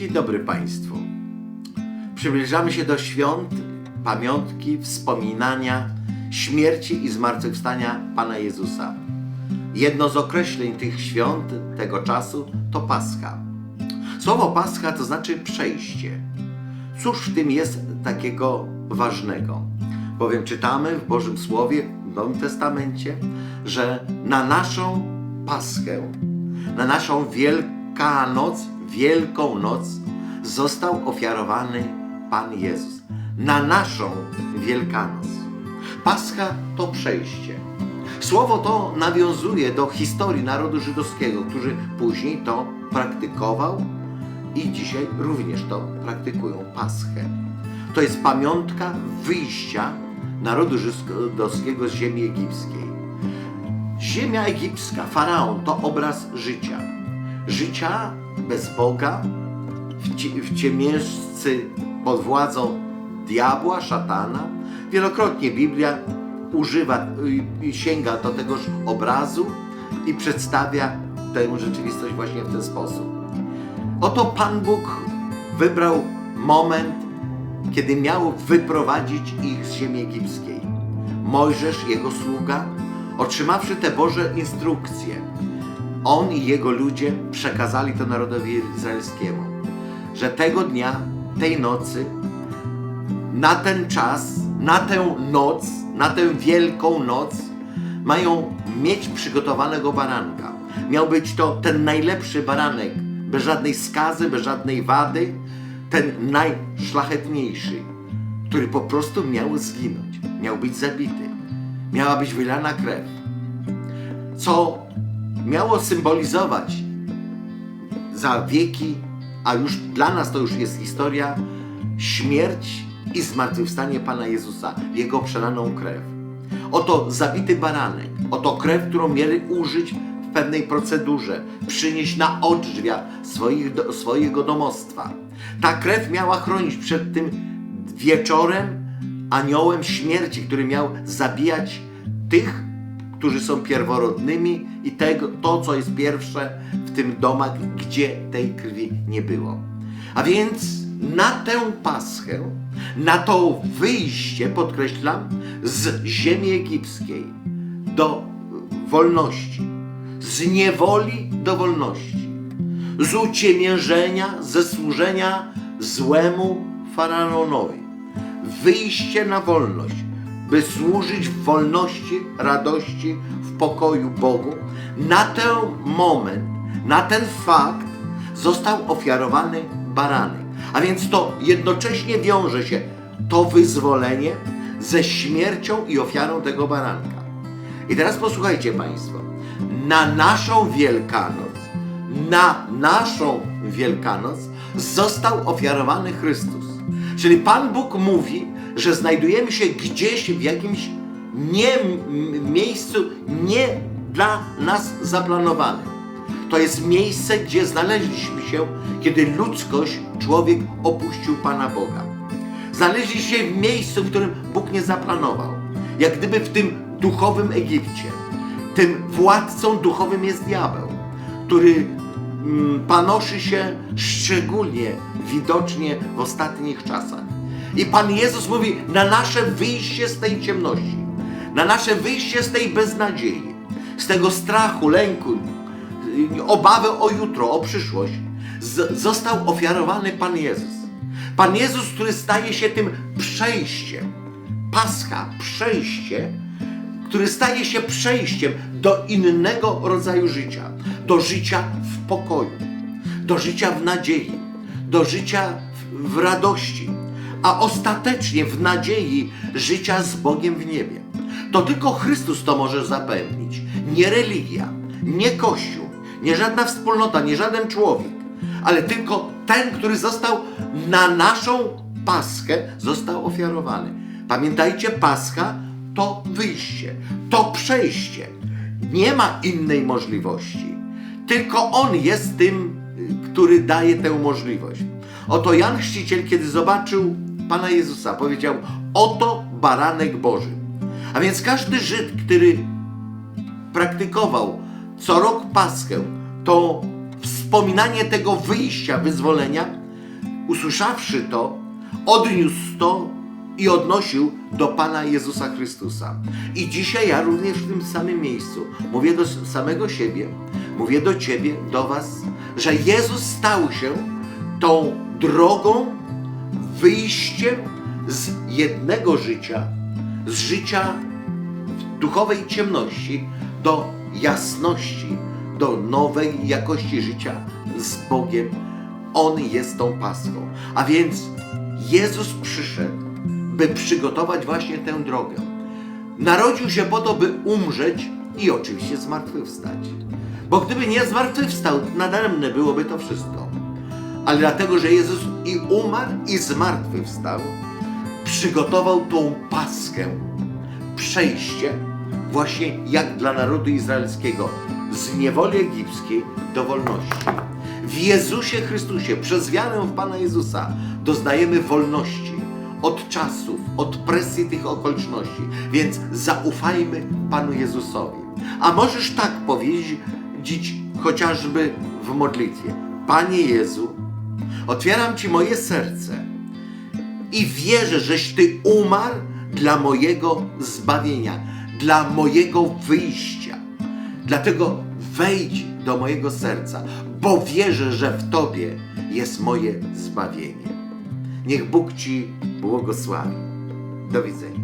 Dzień dobry Państwu. Przybliżamy się do świąt, pamiątki, wspominania śmierci i zmartwychwstania Pana Jezusa. Jedno z określeń tych świąt, tego czasu, to Pascha. Słowo Pascha to znaczy przejście. Cóż w tym jest takiego ważnego? Bowiem czytamy w Bożym Słowie, w Nowym Testamencie, że na naszą Paschę, na naszą Wielkanoc, Wielką Noc został ofiarowany Pan Jezus. Na naszą Wielkanoc. Pascha to przejście. Słowo to nawiązuje do historii narodu żydowskiego, który później to praktykował i dzisiaj również to praktykują Paschę. To jest pamiątka wyjścia narodu żydowskiego z ziemi egipskiej. Ziemia egipska, faraon to obraz życia. Życia bez Boga, w, cie, w ciemiężcy pod władzą diabła, szatana. Wielokrotnie Biblia używa sięga do tegoż obrazu i przedstawia tę rzeczywistość właśnie w ten sposób. Oto Pan Bóg wybrał moment, kiedy miał wyprowadzić ich z ziemi egipskiej. Mojżesz, jego sługa, otrzymawszy te Boże instrukcje, on i jego ludzie przekazali to narodowi izraelskiemu, że tego dnia, tej nocy, na ten czas, na tę noc, na tę wielką noc, mają mieć przygotowanego baranka. Miał być to ten najlepszy baranek, bez żadnej skazy, bez żadnej wady, ten najszlachetniejszy, który po prostu miał zginąć, miał być zabity, miała być wylana krew, co miało symbolizować za wieki, a już dla nas to już jest historia, śmierć i zmartwychwstanie Pana Jezusa, Jego przelaną krew. Oto zabity baranek, oto krew, którą mieli użyć w pewnej procedurze, przynieść na odrzwia swoich, do, swojego domostwa. Ta krew miała chronić przed tym wieczorem aniołem śmierci, który miał zabijać tych, którzy są pierworodnymi i tego, to, co jest pierwsze w tym domach, gdzie tej krwi nie było. A więc na tę paschę, na to wyjście, podkreślam, z ziemi egipskiej do wolności, z niewoli do wolności, z uciemiężenia, ze służenia złemu faraonowi, wyjście na wolność, by służyć w wolności, radości, w pokoju Bogu, na ten moment, na ten fakt został ofiarowany baranek. A więc to jednocześnie wiąże się to wyzwolenie ze śmiercią i ofiarą tego baranka. I teraz posłuchajcie Państwo. Na naszą Wielkanoc, na naszą Wielkanoc został ofiarowany Chrystus. Czyli Pan Bóg mówi, że znajdujemy się gdzieś w jakimś nie, miejscu nie dla nas zaplanowanym. To jest miejsce, gdzie znaleźliśmy się, kiedy ludzkość, człowiek opuścił Pana Boga. Znaleźli się w miejscu, w którym Bóg nie zaplanował. Jak gdyby w tym duchowym Egipcie. Tym władcą duchowym jest diabeł, który panoszy się szczególnie widocznie w ostatnich czasach. I Pan Jezus mówi na nasze wyjście z tej ciemności, na nasze wyjście z tej beznadziei, z tego strachu, lęku, obawy o jutro, o przyszłość, został ofiarowany Pan Jezus. Pan Jezus, który staje się tym przejściem, Pascha, przejście, który staje się przejściem do innego rodzaju życia, do życia w pokoju, do życia w nadziei, do życia w, radości, a ostatecznie w nadziei życia z Bogiem w niebie. To tylko Chrystus to może zapewnić, nie religia, nie Kościół, nie żadna wspólnota, nie żaden człowiek, ale tylko ten, który został na naszą Paschę, został ofiarowany. Pamiętajcie, Pascha to wyjście, to przejście. Nie ma innej możliwości. Tylko On jest tym, który daje tę możliwość. Oto Jan Chrzciciel, kiedy zobaczył Pana Jezusa, powiedział: Oto baranek Boży. A więc każdy Żyd, który praktykował co rok Paschę, to wspominanie tego wyjścia, wyzwolenia, usłyszawszy to, odniósł to i odnosił do Pana Jezusa Chrystusa. I dzisiaj ja również w tym samym miejscu mówię do samego siebie, mówię do Ciebie, do Was, że Jezus stał się tą drogą, wyjściem z jednego życia, z życia w duchowej ciemności do jasności, do nowej jakości życia z Bogiem. On jest tą paską. A więc Jezus przyszedł, by przygotować właśnie tę drogę. Narodził się po to, by umrzeć i oczywiście zmartwychwstać. Bo gdyby nie zmartwychwstał, nadaremne byłoby to wszystko. Ale dlatego, że Jezus i umarł, i zmartwychwstał, przygotował tą paskę, przejście, właśnie jak dla narodu izraelskiego, z niewoli egipskiej do wolności. W Jezusie Chrystusie, przez wiarę w Pana Jezusa, doznajemy wolności od czasów, od presji tych okoliczności. Więc zaufajmy Panu Jezusowi. A możesz tak powiedzieć chociażby w modlitwie: Panie Jezu, otwieram Ci moje serce i wierzę, żeś Ty umarł dla mojego zbawienia, dla mojego wyjścia. Dlatego wejdź do mojego serca, bo wierzę, że w Tobie jest moje zbawienie. Niech Bóg Ci błogosławi. Do widzenia.